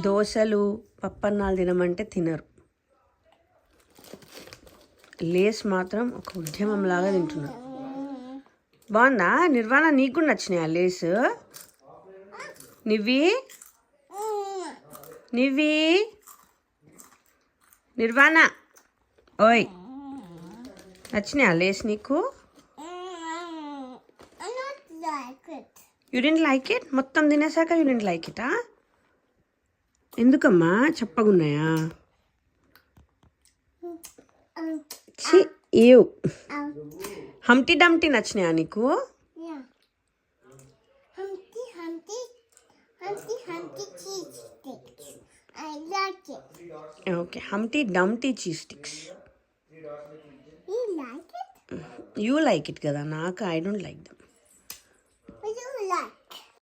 దోశలు పప్పన్నాలు తినమంటే తినరు. లేస్ మాత్రం ఒక ఉద్యమంలాగా తింటున్నారు. బాగుందా? నిర్వాణ నీకు కూడా నచ్చినాయి ఆ లేస్? నివ్వి? నివ్వి? నిర్వాణ? ఓయ్ నచ్చినాయి ఆ లేస్ నీకు. యూ డెంట్ లైక్ ఇట్ మొత్తం తినేసాక యూ డెంట్ లైక్ ఇటా ఎందుకమ్మా? చెప్పగున్నాయా? హంటీ డంటీ నచ్చినాయా నీకు? ఓకే హంటీ డంటీ cheese sticks. You like it కదా నాకు ఐ డోంట్ లైక్ దమ్.